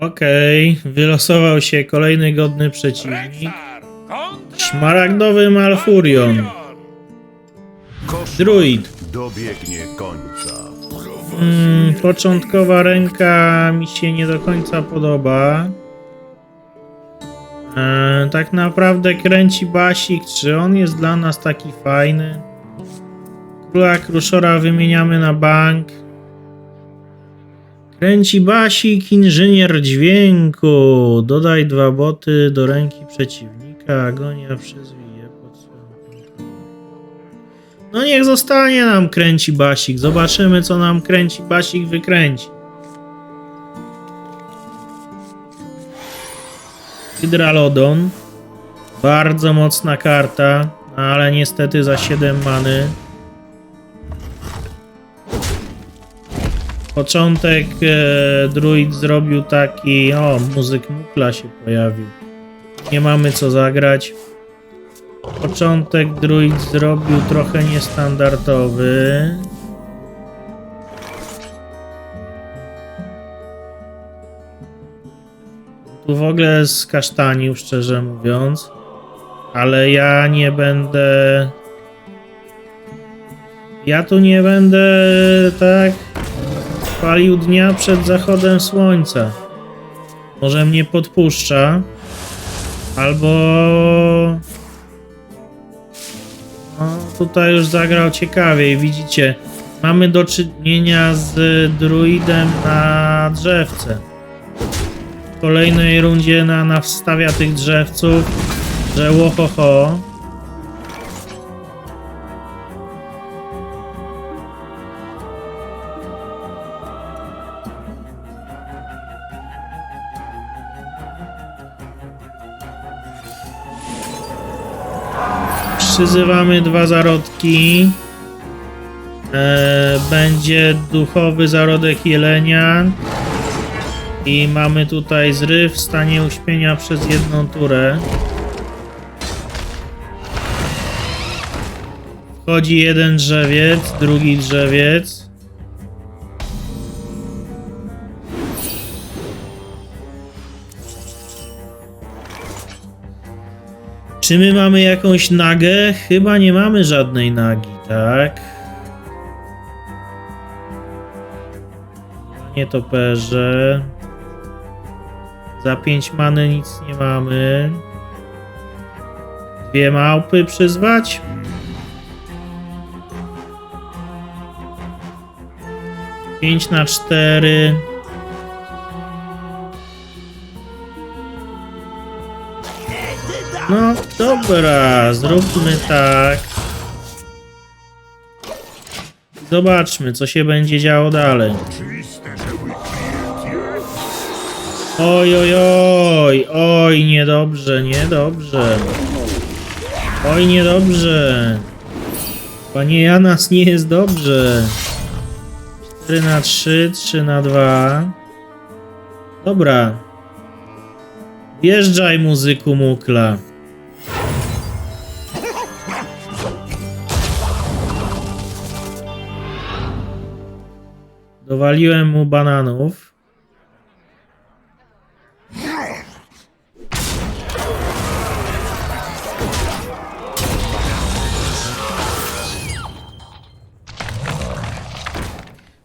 Okej, wylosował się kolejny godny przeciwnik. Kontra Szmaragdowy Malfurion. Druid. dobiegnie końca. Mm, początkowa ręka mi się nie do końca podoba. E, tak naprawdę kręci basik, czy on jest dla nas taki fajny? Króla Kruszora wymieniamy na bank. Kręci basik, inżynier dźwięku. Dodaj dwa boty do ręki przeciwnika. Agonia przezwije pod. No niech zostanie nam kręci basik. Zobaczymy, co nam kręci basik wykręci. Hydralodon. Bardzo mocna karta, no ale niestety za 7 many. Początek e, druid zrobił taki. O, muzyk Mukla się pojawił. Nie mamy co zagrać. Początek druid zrobił trochę niestandardowy. Tu w ogóle skasztanił, szczerze mówiąc. Ale ja nie będę. Ja tu nie będę tak palił dnia przed zachodem słońca. Może mnie podpuszcza. Albo no, tutaj już zagrał ciekawiej. Widzicie, mamy do czynienia z druidem na drzewce. W kolejnej rundzie na, na wstawia tych drzewców, że łohoho. Przyzywamy dwa zarodki. E, będzie duchowy zarodek jelenia. I mamy tutaj zryw w stanie uśpienia przez jedną turę. Wchodzi jeden drzewiec, drugi drzewiec. Czy my mamy jakąś nagę? Chyba nie mamy żadnej nagi, tak? Nie toperze. Za 5 many nic nie mamy. Dwie małpy przyzwać? Pięć na cztery. No dobra, zróbmy tak. Zobaczmy, co się będzie działo dalej. Oj, oj, oj, oj, niedobrze, niedobrze. Oj, niedobrze. Panie Janas, nie jest dobrze. 4 na 3, 3 na 2. Dobra. Wjeżdżaj, muzyku Mukla. Dowaliłem mu bananów.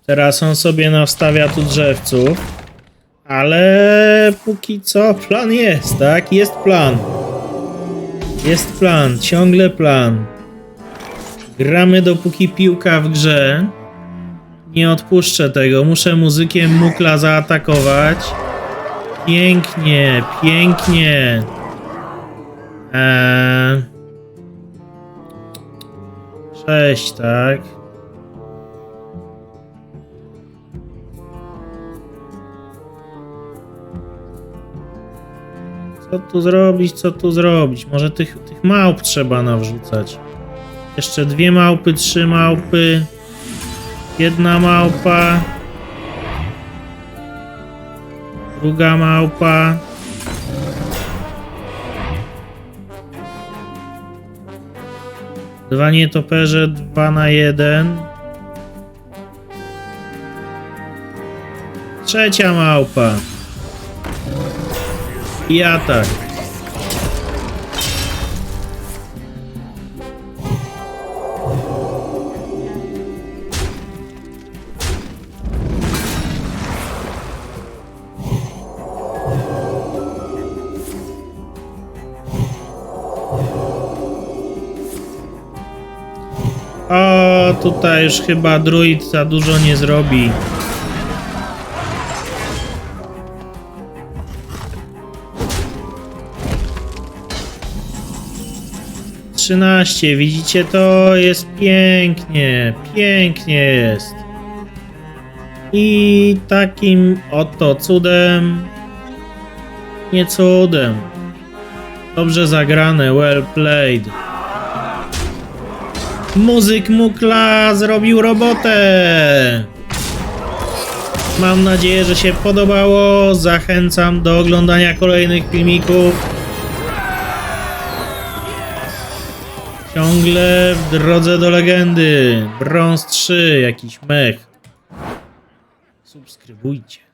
Teraz on sobie nawstawia tu drzewców. Ale póki co plan jest, tak? Jest plan. Jest plan, ciągle plan. Gramy dopóki piłka w grze. Nie odpuszczę tego, muszę muzykiem Mukla zaatakować. Pięknie, pięknie. Eee... Sześć, tak? Co tu zrobić, co tu zrobić? Może tych, tych małp trzeba nawrzucać. Jeszcze dwie małpy, trzy małpy. Jedna małpa. Druga małpa. Dwa nietoperze, dwa na jeden. Trzecia małpa. I atak. O, tutaj już chyba druid za dużo nie zrobi. Trzynaście, widzicie to? Jest pięknie, pięknie jest. I takim oto cudem, nie cudem, dobrze zagrane, well played. Muzyk Mukla zrobił robotę! Mam nadzieję, że się podobało. Zachęcam do oglądania kolejnych filmików. Ciągle w drodze do legendy. Brąz 3, jakiś mech. Subskrybujcie.